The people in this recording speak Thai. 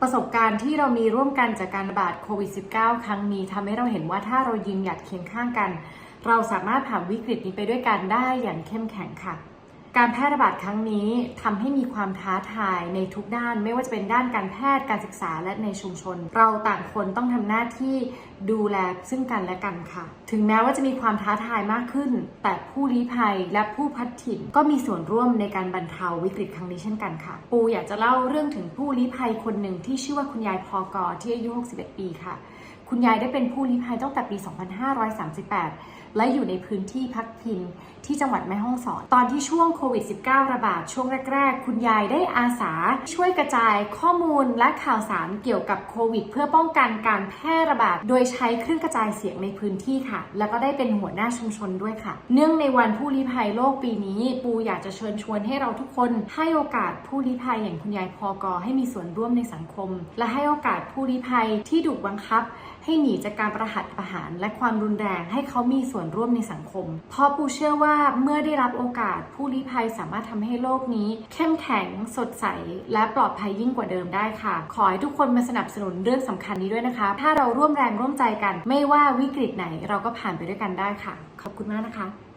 ประสบการณ์ที่เรามีร่วมกันจากการระบาดโควิด -19 ครั้งนี้ทำให้เราเห็นว่าถ้าเรายืนหยัดเคียงข้างกัน เราสามารถผ่านวิกฤตนี้ไปด้วยกันได้อย่างเข้มแข็งค่ะ การแพร่ระบาดครั้งนี้ทำให้มีความท้าทายในทุกด้าน ไม่ว่าจะเป็นด้านการแพทย์การศึกษาและในชุมชน เราต่างคนต้องทำหน้าที่ดูแลซึ่งกันและกันค่ะ ถึงแม้ว่าจะมีความท้าทายมากขึ้น แต่ผู้ลี้ภัยและผู้พัดถิ่นก็มีส่วนร่วมในการบรรเทาวิกฤตครั้งนี้เช่นกันค่ะ ปูอยากจะเล่าเรื่องถึงผู้ลี้ภัยคนหนึ่งที่ชื่อว่าคุณยายพอกอที่อายุ 61 ปีค่ะ คุณยายได้เป็นผู้ลี้ภัยตั้งแต่ปี 2538 และอยู่ในพื้นที่พักพิงที่จังหวัดแม่ฮ่องสอน ตอนที่ช่วงโควิด -19 ระบาดช่วงแรก ๆ คุณยายได้อาสาช่วยกระจายข้อมูลและข่าวสารเกี่ยวกับโควิด เพื่อป้องกันการแพร่ระบาด โดยใช้เครื่องกระจายเสียงในพื้นที่ค่ะ แล้วก็ได้เป็นหัวหน้าชุมชนด้วยค่ะ เนื่องในวันผู้ลี้ภัยโลกปีนี้ ปูอยากจะเชิญชวนให้เราทุกคนให้โอกาสผู้ลี้ภัยอย่างคุณยายพอกอให้มีส่วนร่วมในสังคม และให้โอกาสผู้ลี้ภัยที่ถูกบังคับ ให้หนีจากการประหัตประหาร และความรุนแรงให้เขามีส่วนร่วมในสังคม เพราะปูเชื่อว่าเมื่อได้รับโอกาสผู้ลี้ภัยสามารถทำให้โลกนี้ เข้มแข็งสดใส และปลอดภัยยิ่งกว่าเดิมได้ค่ะ ขอให้ทุกคนมาสนับสนุนเรื่องสำคัญนี้ด้วยนะคะ ถ้าเราร่วมแรงร่วมใจกัน ไม่ว่าวิกฤตไหนเราก็ผ่านไปด้วยกันได้ค่ะ ขอบคุณมากนะคะ